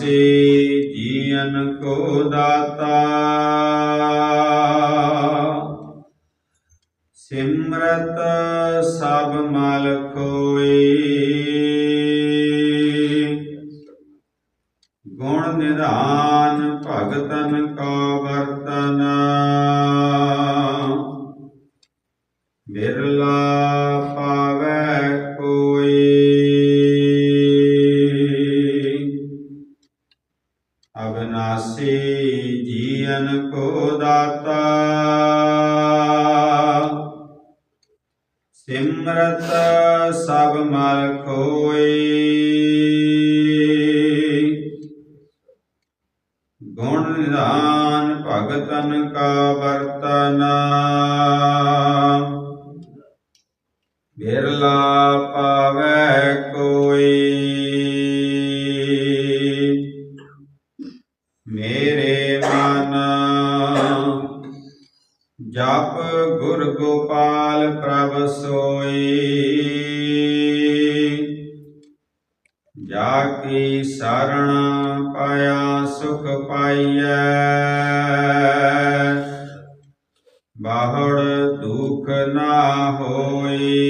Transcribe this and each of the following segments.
ਅਬਨਾਸੀ ਜੀਵਨ ਕੋ ਦਾਤਾ। ਸਿਮਰਤ ਸਭ ਮਲ ਕੋਈ ਗੁਣ ਨਿਧਾਨ ਭਗਤਨ ਕਾ ਵਰਤਨ। ਬਿਰਲਾ ਅਬਨਾਸੀ ਜੀਵਨ ਕੋ ਦਾਤਾ। ਸਿਮਰਤ ਸਭ ਮਲ ਕੋਈ ਗੁਣ ਨਿਧਾਨ ਭਗਤਨ ਕਾ ਵਰਤਨ। ਬਿਰਲਾ ਪਾਵੈ ਮੇਰੇ ਮਨ। ਜਪ ਗੁਰ ਗੋਪਾਲ ਪ੍ਰਭ ਸੋਈ। ਜਾ ਕੀ ਸਰਣ ਪਾਇਆ ਸੁਖ ਪਾਈਐ। ਬਾਹੜ ਦੁਖ ਨਾ ਹੋਈ।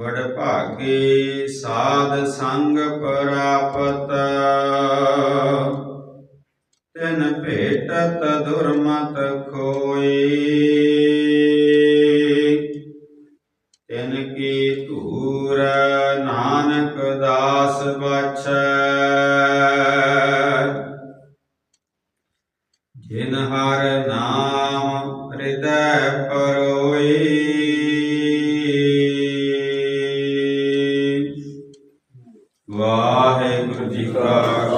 ਵਡ ਭਾਗੇ ਸਾਧ ਸੰਗ ਪ੍ਰਾਪਤ। ਤਿਨ ਭੇਟਤ ਦੁਰਮਤ ਖੋਈ ਤਿਨ ਕੀ ਧੂਰ ਨਾਨਕ ਦਾਸ ਬਛੈ ਜਿਨ ਹਰ ਨਾਮ ਹਿਰਦੈ ਪਰੋਈ ਵਾਹਿਗੁਰੂ ਜੀ ਕਾ